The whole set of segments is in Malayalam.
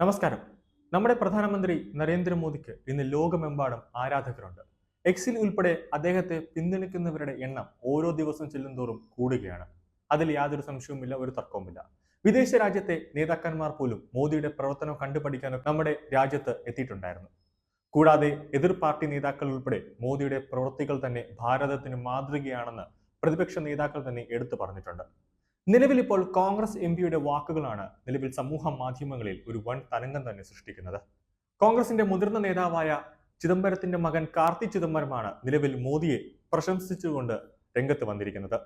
നമസ്കാരം. നമ്മുടെ പ്രധാനമന്ത്രി നരേന്ദ്രമോദിക്ക് ഇന്ന് ലോകമെമ്പാടും ആരാധകരുണ്ട്. എക്സിൽ ഉൾപ്പെടെ അദ്ദേഹത്തെ പിന്തുണയ്ക്കുന്നവരുടെ എണ്ണം ഓരോ ദിവസം ചെല്ലുന്തോറും കൂടുകയാണ്. അതിൽ യാതൊരു സംശയവുമില്ല ഒരു തർക്കവുമില്ല. വിദേശ രാജ്യത്തെ നേതാക്കന്മാർ പോലും മോദിയുടെ പ്രവർത്തനം കണ്ടുപഠിക്കാനും നമ്മുടെ രാജ്യത്ത് എത്തിയിട്ടുണ്ടായിരുന്നു. കൂടാതെ എതിർ പാർട്ടി നേതാക്കൾ ഉൾപ്പെടെ മോദിയുടെ പ്രവൃത്തികൾ തന്നെ ഭാരതത്തിന് മാതൃകയാണെന്ന് പ്രതിപക്ഷ നേതാക്കൾ തന്നെ എടുത്തു പറഞ്ഞിട്ടുണ്ട്. നിലവിൽ ഇപ്പോൾ കോൺഗ്രസ് എം പിയുടെ വാക്കുകളാണ് നിലവിൽ സമൂഹ മാധ്യമങ്ങളിൽ ഒരു വൻ തരംഗം തന്നെ സൃഷ്ടിക്കുന്നത്. കോൺഗ്രസിന്റെ മുതിർന്ന നേതാവായ ചിദംബരത്തിന്റെ മകൻ കാർത്തി ചിദംബരമാണ് നിലവിൽ മോദിയെ പ്രശംസിച്ചുകൊണ്ട് രംഗത്ത് വന്നിരിക്കുന്നത്.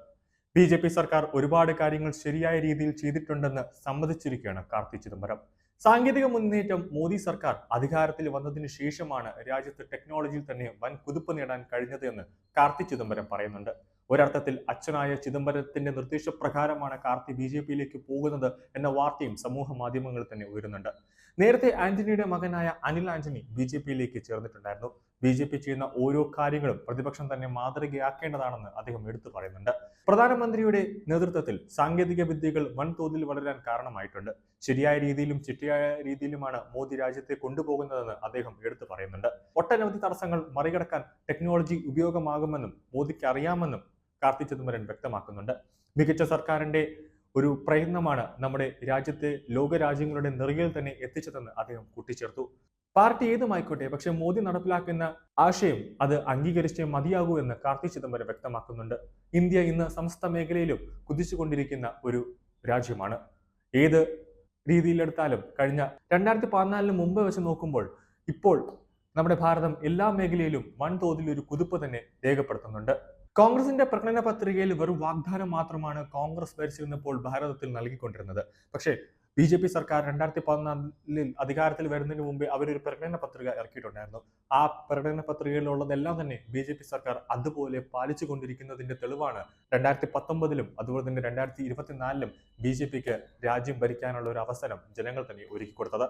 ബി ജെ പി സർക്കാർ ഒരുപാട് കാര്യങ്ങൾ ശരിയായ രീതിയിൽ ചെയ്തിട്ടുണ്ടെന്ന് സമ്മതിച്ചിരിക്കുകയാണ് കാർത്തി ചിദംബരം. സാങ്കേതിക മുന്നേറ്റം മോദി സർക്കാർ അധികാരത്തിൽ വന്നതിന് ശേഷമാണ് രാജ്യത്ത് ടെക്നോളജിയിൽ തന്നെ വൻ കുതിപ്പ് നേടാൻ കഴിഞ്ഞത് എന്ന് കാർത്തി ചിദംബരം പറയുന്നുണ്ട്. ഒരർത്ഥത്തിൽ അച്ഛനായ ചിദംബരത്തിന്റെ നിർദ്ദേശപ്രകാരമാണ് കാർത്തി ബി ജെ പിയിലേക്ക് പോകുന്നത് എന്ന വാർത്തയും സമൂഹ മാധ്യമങ്ങളിൽ തന്നെ ഉയരുന്നുണ്ട്. നേരത്തെ ആന്റണിയുടെ മകനായ അനിൽ ആന്റണി ബി ജെ പിയിലേക്ക് ചേർന്നിട്ടുണ്ടായിരുന്നു. ബി ജെ പി ചെയ്യുന്ന ഓരോ കാര്യങ്ങളും പ്രതിപക്ഷം തന്നെ മാതൃകയാക്കേണ്ടതാണെന്ന് അദ്ദേഹം എടുത്തു പറയുന്നുണ്ട്. പ്രധാനമന്ത്രിയുടെ നേതൃത്വത്തിൽ സാങ്കേതിക വിദ്യകൾ വൻതോതിൽ വളരാൻ കാരണമായിട്ടുണ്ട്. ശരിയായ രീതിയിലും ചിട്ടയായ രീതിയിലുമാണ് മോദി രാജ്യത്തെ കൊണ്ടുപോകുന്നതെന്ന് അദ്ദേഹം എടുത്തു പറയുന്നുണ്ട്. ഒട്ടനവധി തടസ്സങ്ങൾ മറികടക്കാൻ ടെക്നോളജി ഉപയോഗമാകുമെന്നും മോദിക്ക് അറിയാമെന്നും കാർത്തി ചിദംബരൻ വ്യക്തമാക്കുന്നുണ്ട്. മികച്ച സർക്കാരിന്റെ ഒരു പ്രയത്നമാണ് നമ്മുടെ രാജ്യത്തെ ലോകരാജ്യങ്ങളുടെ നെറുകയിൽ തന്നെ എത്തിച്ചതെന്ന് അദ്ദേഹം കൂട്ടിച്ചേർത്തു. പാർട്ടി ഏതുമായിക്കോട്ടെ പക്ഷെ മോദി നടപ്പിലാക്കുന്ന ആശയം അത് അംഗീകരിച്ചേ മതിയാകൂ എന്ന് കാർത്തി ചിദംബരം വ്യക്തമാക്കുന്നുണ്ട്. ഇന്ത്യ ഇന്ന് സമസ്ത മേഖലയിലും കുതിച്ചുകൊണ്ടിരിക്കുന്ന ഒരു രാജ്യമാണ്. ഏത് രീതിയിലെടുത്താലും കഴിഞ്ഞ രണ്ടായിരത്തി പതിനാലിന് മുമ്പ് വെച്ച് നോക്കുമ്പോൾ ഇപ്പോൾ നമ്മുടെ ഭാരതം എല്ലാ മേഖലയിലും വൻതോതിൽ ഒരു കുതിപ്പ് തന്നെ രേഖപ്പെടുത്തുന്നുണ്ട്. കോൺഗ്രസിന്റെ പ്രകടന പത്രികയിൽ വെറും വാഗ്ദാനം മാത്രമാണ് കോൺഗ്രസ് ഭരിച്ചിരുന്നപ്പോൾ ഭാരതത്തിൽ നൽകിക്കൊണ്ടിരുന്നത്. പക്ഷേ ബി ജെ പി സർക്കാർ രണ്ടായിരത്തി പതിനാലിൽ അധികാരത്തിൽ വരുന്നതിന് മുമ്പേ അവരൊരു പ്രകടന പത്രിക ഇറക്കിയിട്ടുണ്ടായിരുന്നു. ആ പ്രകടന പത്രികയിലുള്ളതെല്ലാം തന്നെ ബി ജെ പി സർക്കാർ അതുപോലെ പാലിച്ചു കൊണ്ടിരിക്കുന്നതിന്റെ തെളിവാണ് രണ്ടായിരത്തി പത്തൊമ്പതിലും അതുപോലെ തന്നെ രണ്ടായിരത്തി ഇരുപത്തിനാലിലും ബി ജെ പിക്ക് രാജ്യം ഭരിക്കാനുള്ള ഒരു അവസരം ജനങ്ങൾ തന്നെ ഒരുക്കി കൊടുത്തത്